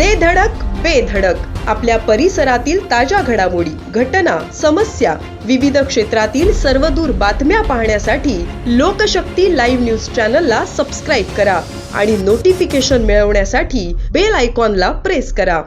दे धडक बेधडक आपल्या परिसरातील ताज्या घडामोडी घटना समस्या विविध क्षेत्रातील सर्वदूर बातम्या पाहण्यासाठी लोकशक्ती लाईव्ह न्यूज चॅनलला सबस्क्राईब करा आणि नोटिफिकेशन मिळवण्यासाठी बेल आयकॉनला प्रेस करा.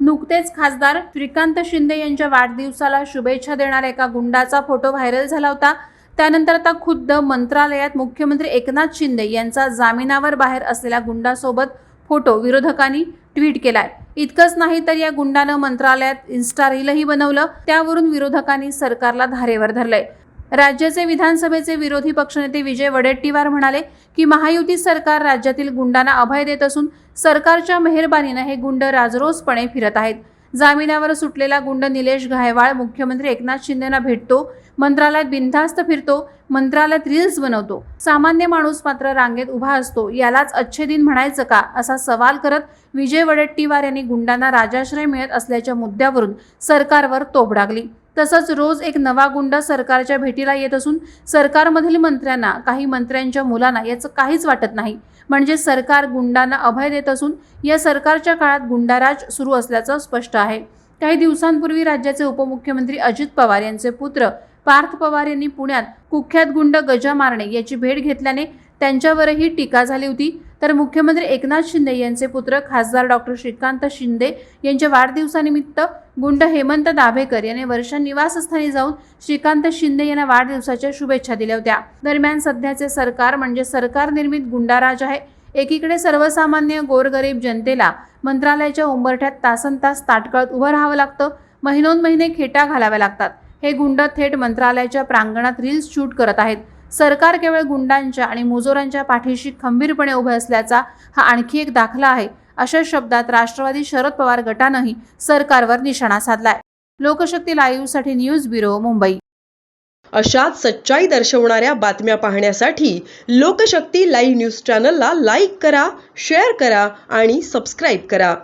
नुकतेच खासदार श्रीकांत शिंदे यांच्या वाढदिवसाला शुभेच्छा देणाऱ्या एका गुंडाचा फोटो व्हायरल झाला होता. त्यानंतर आता खुद्द मंत्रालयात मुख्यमंत्री एकनाथ शिंदे यांचा जामिनावर बाहेर असलेल्या गुंडासोबत फोटो विरोधकांनी ट्विट केलाय. इतकंच नाही तर या गुंडानं मंत्रालयात इन्स्टा रीलही बनवलं त्यावरून विरोधकांनी सरकारला धारेवर धरलंय. राज्याचे विधानसभेचे विरोधी पक्षनेते विजय वडेट्टीवार म्हणाले की महायुती सरकार राज्यातील गुंडांना अभय देत असून सरकारच्या मेहरबानीनं हे गुंड राजरोसपणे फिरत आहेत. जामिनावर सुटलेला गुंड निलेश घायवाळ मुख्यमंत्री एकनाथ शिंदेना भेटतो मंत्रालयात बिनधास्त फिरतो मंत्रालयात रील्स बनवतो. सामान्य माणूस मात्र रांगेत उभा असतो यालाच अच्छे दिन म्हणायचं का? असा सवाल करत विजय वडेट्टीवार यांनी गुंडांना राजाश्रय मिळत असल्याच्या मुद्द्यावरून सरकारवर तोबडागली तसंच रोज एक नवा गुंड सरकारच्या भेटीला येत असून सरकारमधील मंत्र्यांना काही मंत्र्यांच्या मुलांना याचं काहीच वाटत नाही. म्हणजे सरकार गुंडांना अभय देत असून या सरकारच्या काळात गुंडाराज सुरू असल्याचं स्पष्ट आहे. काही दिवसांपूर्वी राज्याचे उपमुख्यमंत्री अजित पवार यांचे पुत्र पार्थ पवार यांनी पुण्यात कुख्यात गुंड गजा मारणे याची भेट घेतल्याने त्यांच्यावरही टीका झाली होती. तर मुख्यमंत्री एकनाथ शिंदे यांचे पुत्र खासदार डॉक्टर श्रीकांत शिंदे यांच्या वाढदिवसानिमित्त गुंड हेमंत दाभेकर यांनी वर्षा निवासस्थानी जाऊन श्रीकांत शिंदे यांना वाढदिवसाच्या शुभेच्छा दिल्या होत्या. दरम्यान सध्याचे सरकार म्हणजे सरकार निर्मित गुंडाराज आहे. एकीकडे सर्वसामान्य गोरगरीब जनतेला मंत्रालयाच्या उंबरठ्यात तासन तास ताटकळत उभं राहावं लागतं. महिनोन महिने खेटा घालाव्या लागतात. हे गुंड थेट मंत्रालयाच्या प्रांगणात रील्स शूट करत आहेत. सरकार केवळ गुंडांच्या आणि मुजोरांच्या पाठीशी खंबीरपणे उभे असल्याचा हा आणखी एक दाखला आहे अशा शब्दात राष्ट्रवादी शरद पवार गटानंही सरकारवर निशाणा साधलाय. लोकशक्ती लाईव्हसाठी न्यूज ब्युरो मुंबई. अशाच सच्चाई दर्शवणाऱ्या बातम्या पाहण्यासाठी लोकशक्ती लाईव्ह न्यूज चॅनलला लाईक करा शेअर करा आणि सबस्क्राईब करा.